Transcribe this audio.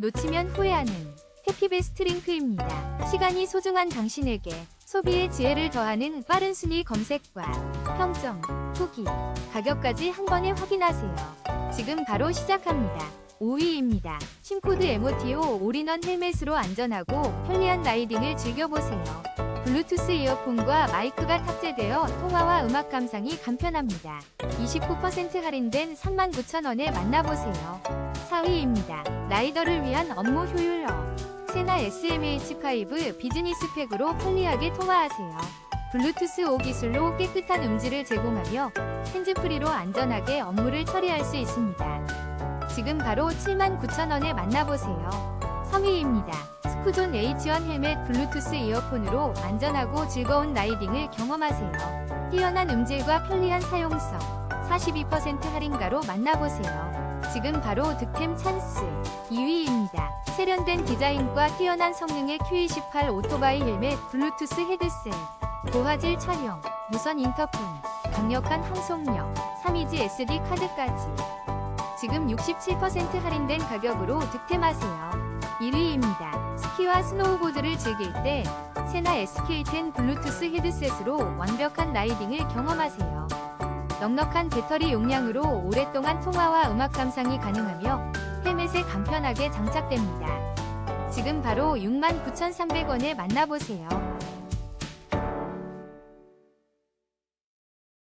놓치면 후회하는 해피베스트 링크입니다. 시간이 소중한 당신에게 소비의 지혜를 더하는 빠른 순위 검색과 평점, 후기, 가격까지 한 번에 확인하세요. 지금 바로 시작합니다. 5위입니다. 심코드 에모티오 올인원 헬멧으로 안전하고 편리한 라이딩을 즐겨보세요. 블루투스 이어폰과 마이크가 탑재되어 통화와 음악 감상이 간편합니다. 29% 할인된 39,000원에 만나보세요. 4위입니다. 라이더를 위한 업무 효율업. 세나 SMH5 비즈니스 팩으로 편리하게 통화하세요. 블루투스 5 기술로 깨끗한 음질을 제공하며 핸즈프리로 안전하게 업무를 처리할 수 있습니다. 지금 바로 79,000원에 만나보세요. 3위입니다. 스쿠존 H1 헬멧 블루투스 이어폰으로 안전하고 즐거운 라이딩을 경험하세요. 뛰어난 음질과 편리한 사용성, 42% 할인가로 만나보세요. 지금 바로 득템 찬스. 2위입니다. 세련된 디자인과 뛰어난 성능의 Q28 오토바이 헬멧 블루투스 헤드셋. 고화질 촬영, 무선 인터폰, 강력한 항속력, 3이지 SD 카드까지. 지금 67% 할인된 가격으로 득템하세요. 1위입니다. 스키와 스노우보드를 즐길 때 세나 SK10 블루투스 헤드셋으로 완벽한 라이딩을 경험하세요. 넉넉한 배터리 용량으로 오랫동안 통화와 음악 감상이 가능하며 헬멧에 간편하게 장착됩니다. 지금 바로 69,300원에 만나보세요.